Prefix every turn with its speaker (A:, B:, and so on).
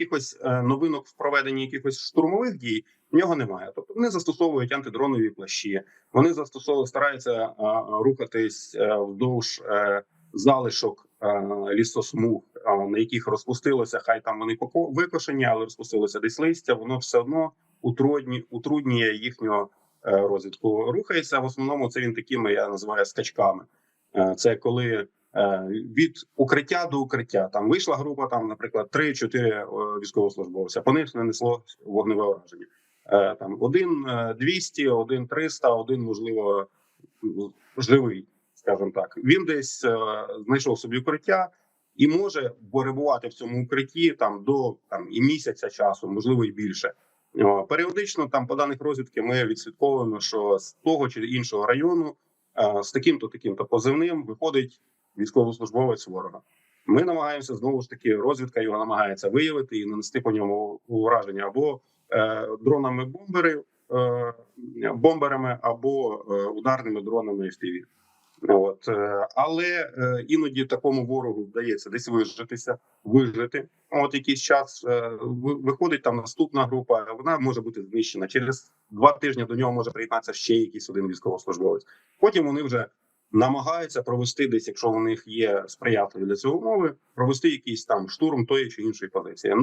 A: якихось е, новинок в проведенні якихось штурмових дій в нього немає. Тобто вони застосовують антидронові плащі, вони застосовують, стараються е, рухатись е, вздовж залишок лісосмуг, на яких розпустилося, хай там вони поко- викошені, але розпустилося десь листя. Воно все одно утрудні, утруднює е, розвідку. Рухається в основному. Це він такими я називаю скачками. Це коли від укриття до укриття там вийшла група, там, наприклад, 3-4 е, військовослужбовця. По них нанесло вогневе ураження. Е, Там один е, 200, один 300, один можливо живий, скажімо так. Він десь е, знайшов собі укриття і може перебувати в цьому укритті там до там і місяця часу, можливо, і більше. Періодично там по даних розвідки ми відслідковуємо, що з того чи іншого району е, з таким-то таким-то позивним виходить військовослужбовець ворога. Ми намагаємося знову ж таки, розвідка його намагається виявити і нанести по ньому ураження або е, дронами бомбери, е, бомберами, або е, ударними дронами FPV. От е, але е, іноді такому ворогу вдається десь вижитися, вижити. От якийсь час е, виходить там наступна група. Вона може бути знищена через два тижні. До нього може приєднатися ще якийсь один військовослужбовець. Потім вони вже намагаються провести десь, якщо у них є сприятливі для цього умови, провести якийсь там штурм тої чи іншої позиції.